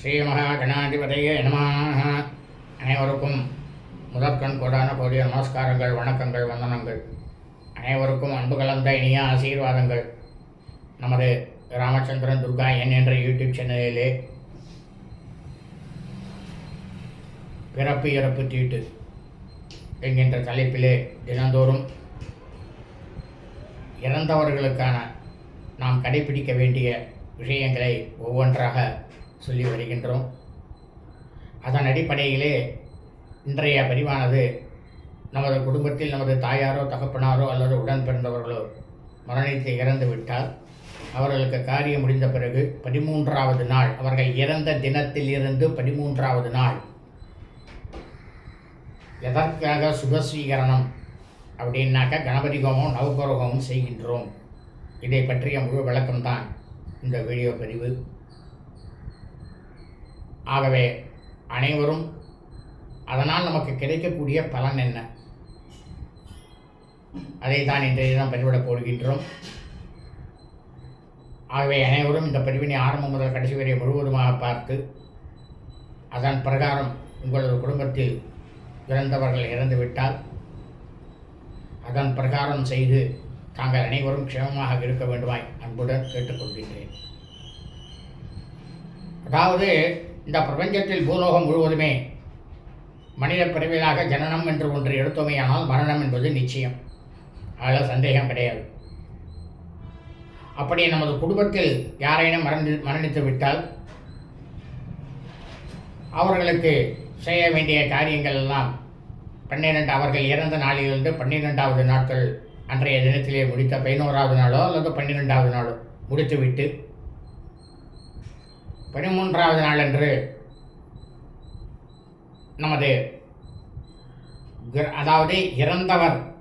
ஸ்ரீ மகாகணாதிபதையே நம. அனைவருக்கும் முதற்கண் கோடான கோடிய நமஸ்காரங்கள் வணக்கங்கள் வந்தனங்கள். அனைவருக்கும் அன்பு கலந்த இனிய ஆசீர்வாதங்கள். நமது ராமச்சந்திரன் துர்கா என் என்ற யூடியூப் சேனலிலே பிறப்பு இறப்பு தீட்டு என்கின்ற தலைப்பிலே தினந்தோறும் இறந்தவர்களுக்கான நாம் கடைபிடிக்க வேண்டிய விஷயங்களை ஒவ்வொன்றாக சொல்லி வருகின்றோம். அதன் அடிப்படையிலே இன்றைய பதிவானது நமது குடும்பத்தில் நமது தாயாரோ தகப்பனாரோ அல்லது உடன் பிறந்தவர்களோ மரணித்து இறந்து விட்டால் அவர்களுக்கு காரியம் முடிந்த பிறகு பதிமூன்றாவது நாள் அவர்கள் இறந்த தினத்திலிருந்து பதிமூன்றாவது நாள். எதற்காக சுபஸ்வீகரணம் அப்படின்னாக்க கணபதி ஹோமம் நவகர ஹோமம் செய்கின்றோம். இதை பற்றிய முழு விளக்கம்தான் இந்த வீடியோ பதிவு. ஆகவே அனைவரும் அதனால் நமக்கு கிடைக்கக்கூடிய பலன் என்ன? அதை தான் இன்றைய தினம் பதிவிடப் போடுகின்றோம். ஆகவே அனைவரும் இந்த பதிவினை ஆரம்பம் முதல் கடைசி வரை முழுவதுமாக பார்த்து அதன் பிரகாரம் உங்களது குடும்பத்தில் இறந்தவர்கள் இறந்துவிட்டால் அதன் பிரகாரம் செய்து தாங்கள் அனைவரும் க்ஷேமமாக இருக்க வேண்டுமாய் அன்புடன் கேட்டுக்கொள்கின்றேன். அதாவது இந்த பிரபஞ்சத்தில் பூலோகம் முழுவதுமே மனித பிறவிலாக ஜனனம் என்று ஒன்று எடுத்தோமேயானால் மரணம் என்பது நிச்சயம். அதில் சந்தேகம் கிடையாது. அப்படி நமது குடும்பத்தில் யாரேனும் மரணி மரணித்து விட்டால் அவர்களுக்கு செய்ய வேண்டிய காரியங்கள் எல்லாம் பன்னிரெண்டு அவர்கள் இறந்த நாளிலிருந்து பன்னிரெண்டாவது நாட்கள் அன்றைய தினத்திலே முடித்த பதினோராவது நாளோ அல்லது பன்னிரெண்டாவது நாளோ முடித்துவிட்டு பதிமூன்றாவது நாளன்று நமது கிர- அதாவது இறந்தவர்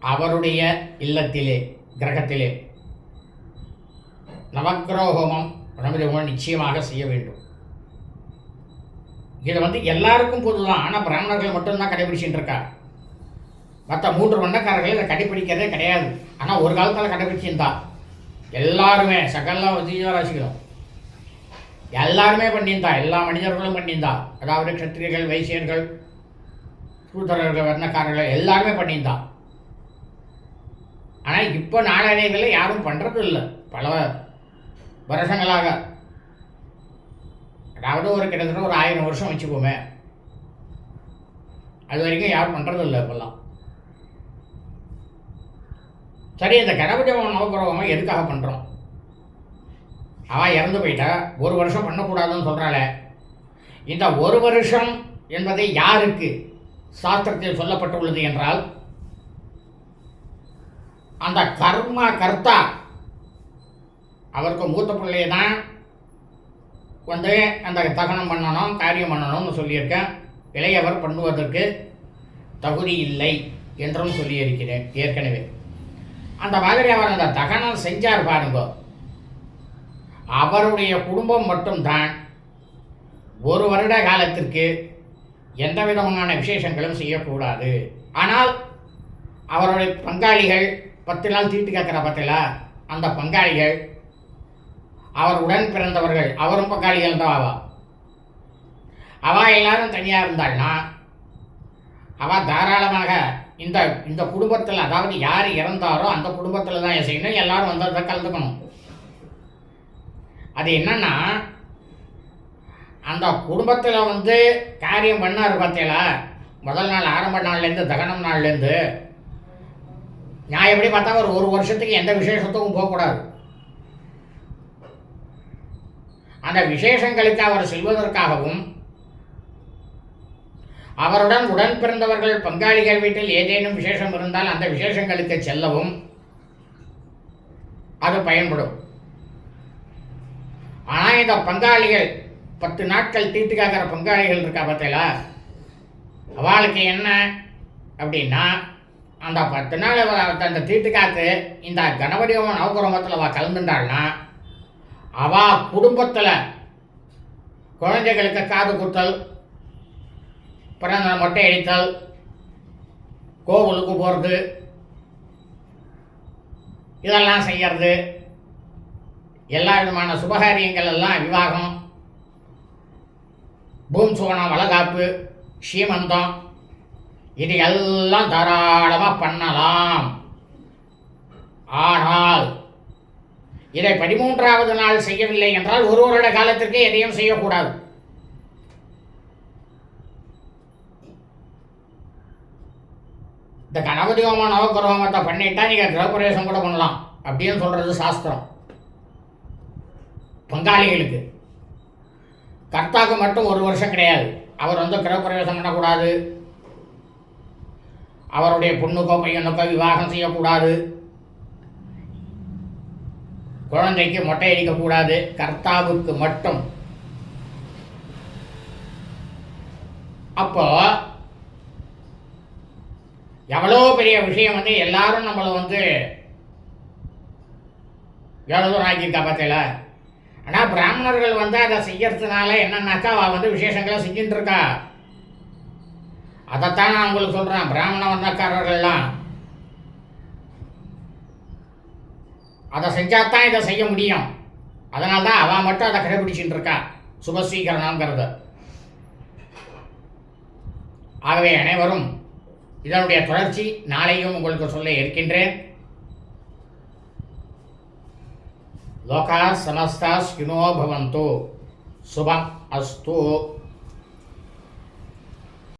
அவருடைய இல்லத்திலே கிரகத்திலே. நவக்கிரக ஹோமம் நமது நிச்சயமாக செய்ய வேண்டும். இது வந்து எல்லாருக்கும் பொதுதான். ஆனால் பிராமணர்கள் மட்டும்தான் கடைபிடிச்சிட்டு இருக்கார் மற்ற மூன்று வண்ணக்காரர்கள் இதை கடைபிடிக்கிறதே கிடையாது. ஆனால் ஒரு காலத்தில் கடைபிடிச்சிருந்தா. எல்லாருமே சகல ஜீவராசிகளும் எல்லாருமே பண்ணியிருந்தா எல்லா மனிதர்களும் பண்ணியிருந்தா. அதாவது க்ஷத்திரியர்கள் வைசியர்கள் சூதரர்கள் வர்ணக்காரர்கள் எல்லாருமே பண்ணியிருந்தா. ஆனால் இப்போ நாளடைவில் யாரும் பண்ணுறது இல்லை பல வருஷங்களாக. அதாவது ஒரு கிட்டத்தட்ட ஒரு ஆயிரம் வருஷம் வச்சுக்கோமே. அது வரைக்கும் யாரும் பண்ணுறது இல்லை இப்போல்லாம். சரி இந்த கணபதி நவகிரகமாக எதுக்காக பண்ணுறோம் அவன் இறந்து போயிட்டா ஒரு வருஷம் பண்ணக்கூடாதுன்னு சொல்கிறாளே இந்த ஒரு வருஷம் என்பதை யாருக்கு சாஸ்திரத்தில் சொல்லப்பட்டுள்ளது என்றால் அந்த கர்மா கர்த்தா அவருக்கு மூத்த பிள்ளையை தான் வந்து அந்த தகனம் பண்ணணும் காரியம் பண்ணணும்னு சொல்லியிருக்கேன். இளையவர் பண்ணுவதற்கு தகுதி இல்லை என்றும் சொல்லியிருக்கிறேன் ஏற்கனவே. அந்த மாதிரி அவர் அந்த தகனம் செஞ்சார் பாருங்க. அவருடைய குடும்பம் மட்டும்தான் ஒரு வருட காலத்திற்கு எந்த விதமான விசேஷங்களும் செய்யக்கூடாது. ஆனால் அவருடைய பங்காளிகள் பத்து நாள் தீட்டு கேட்குற பத்தில அந்த பங்காளிகள் அவர் உடன் பிறந்தவர்கள் அவரும் பங்காளிகள் தான் அவா. அவ எல்லாரும் தனியாக இருந்தாள்னா அவ தாராளமாக இந்த இந்த குடும்பத்தில் அதாவது யார் இறந்தாரோ அந்த குடும்பத்தில் தான் செய்யணும் எல்லாரும் வந்து அதை கலந்துக்கணும். அது என்னன்னா அந்த குடும்பத்தில் வந்து காரியம் பண்ணார் பார்த்தீங்களா முதல் நாள் ஆரம்ப நாள்லேருந்து தகனம் நாள்லேருந்து. நான் எப்படி பார்த்தா ஒரு ஒரு வருஷத்துக்கு எந்த விசேஷத்துக்கும் போகக்கூடாது. அந்த விசேஷங்களுக்கு அவர் செல்வதற்காகவும் அவருடன் உடன் பிறந்தவர்கள் பங்காளிகள் வீட்டில் ஏதேனும் விசேஷம் இருந்தால் அந்த விசேஷங்களுக்கு செல்லவும் அது பயன்படும். ஆனால் இந்த பங்காளிகள் பத்து நாட்கள் தீட்டு காக்கிற பங்காளிகள் இருக்கா பார்த்தீங்களா? அவளுக்கு என்ன அப்படின்னா அந்த பத்து நாள் அந்த தீட்டு காத்து இந்த கணபதி ஹோமம் நவகிரமத்தில் அவள் கலந்துட்டாள்னா அவள் குடும்பத்தில் குழந்தைகளுக்கு காது குத்தல் பிறந்த மொட்டை அடித்தல் கோவிலுக்கு போகிறது இதெல்லாம் செய்யறது. எல்லா விதமான சுபகாரியங்கள் எல்லாம் விவாகம். பூம் சுவனம் வளகாப்பு ஸ்ரீமந்தம். இது எல்லாம் தாராளமாக பண்ணலாம். ஆனால் இதை பதிமூன்றாவது நாள் செய்யவில்லை என்றால் ஒரு வருட காலத்திற்கு எதையும் செய்யக்கூடாது. இந்த கணபதி ஹோமம் நவக்கிர ஹோமத்தை பண்ணிட்டா நீங்கள் கிரகப்பிரவேசம் கூட பண்ணலாம். அப்படின்னு சொல்கிறது சாஸ்திரம். பங்காளிகளுக்கு. கர்த்தாக்கு மட்டும் ஒரு வருஷம் கிடையாது. அவர் வந்து கிரகப்பிரவேசம் பண்ணக்கூடாது. அவருடைய பொண்ணுக்கோ பையனுக்கோ விவாகம் செய்யக்கூடாது. குழந்தைக்கு மொட்டை அடிக்கக்கூடாது. கர்த்தாவுக்கு மட்டும். அப்போ எவ்வளோ பெரிய விஷயம் வந்து எல்லாரும் நம்மளை வந்து எவ்வளோ தூரம் ஆக்கியிருக்கா பார்த்தீங்களா ஆனால் பிராமணர்கள் வந்து அதை செய்யறதுனால என்னன்னாக்கா அவள் வந்து விசேஷங்களை செஞ்சுட்டு இருக்கா அதைத்தான் நான் உங்களுக்கு சொல்கிறேன் பிராமண வந்தக்காரர்கள்லாம் அதை செஞ்சால் தான் இதை செய்ய முடியும். அதனால தான் அவள் மட்டும் அதை கடைபிடிச்சிட்டு இருக்கா சுபஸ்வீகரணங்கிறது ஆகவே அனைவரும் இதனுடைய தொடர்ச்சி நாளையும் உங்களுக்கு சொல்ல இருக்கின்றேன். లోకా సమస్త భవంతు. శుభం అస్తు.